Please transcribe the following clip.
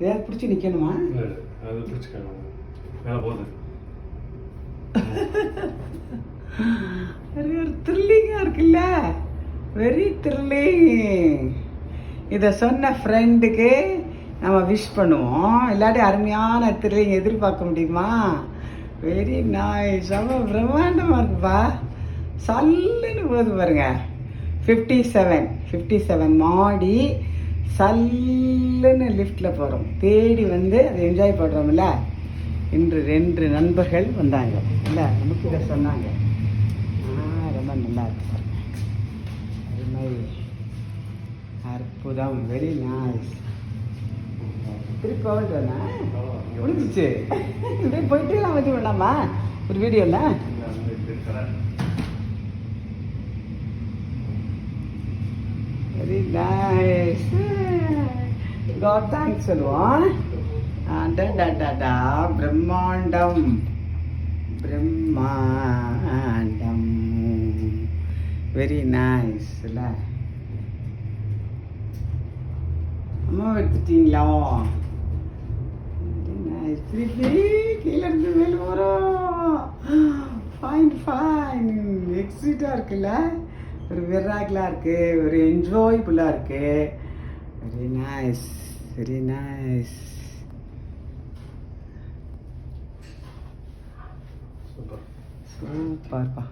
ஏதாவது பிடிச்சி நிற்கணுமா அது பிடிச்சிக்காங்க மேலே போகுது வெரி ஒரு த்ரில்லிங்காக இருக்குல்ல? வெரி த்ரில்லிங் இதை சொன்ன ஃப்ரெண்டுக்கு நம்ம விஷ் பண்ணுவோம். இல்லாட்டி அருமையான த்ரில்லிங் எதிர்பார்க்க முடியுமா? வெரி நைஸ் ரொம்ப பிரம்மாண்டமாக இருக்குப்பா. சல்லுன்னு போகுது பாருங்க. ஃபிஃப்டி செவன் ஃபிஃப்டி செவன் மாடி சல்லுன்னு லிஃப்ட்டில் போகிறோம் தேடி வந்து அதை என்ஜாய் பண்ணுறோம்ல இன்று ரெண்டு நண்பர்கள் வந்தாங்க. இல்லை நமக்கு இதை சொன்னாங்க. ஆ ரொம்ப நல்லா இருக்கு. அது மாதிரி அற்புதம். வெரி நைஸ் திருப்பி போகட்டும்னா முடிஞ்சிச்சு. இப்படியே போயிட்டு நான் வந்து விடலாமா? ஒரு வீடியோவில் வெரி நைஸ் காட் தேங்க்ஸ் சொல்லுவோம் டா பிரம்மாண்டம் பிரம்மாண்டம் வெரி நைஸ்ல இல்லை அம்மா எடுத்துட்டீங்களா? வெரி நைஸ் திருப்பி கீழே இருந்து மேலே வரும் ஃபைன் ஃபைன் எக்ஸிட்டாக இருக்குல்ல ஒரு விராக்கலாக இருக்குது ஒரு என்ஜாய்புல்லாக இருக்குது very nice very nice super சூப்பர்ப்பா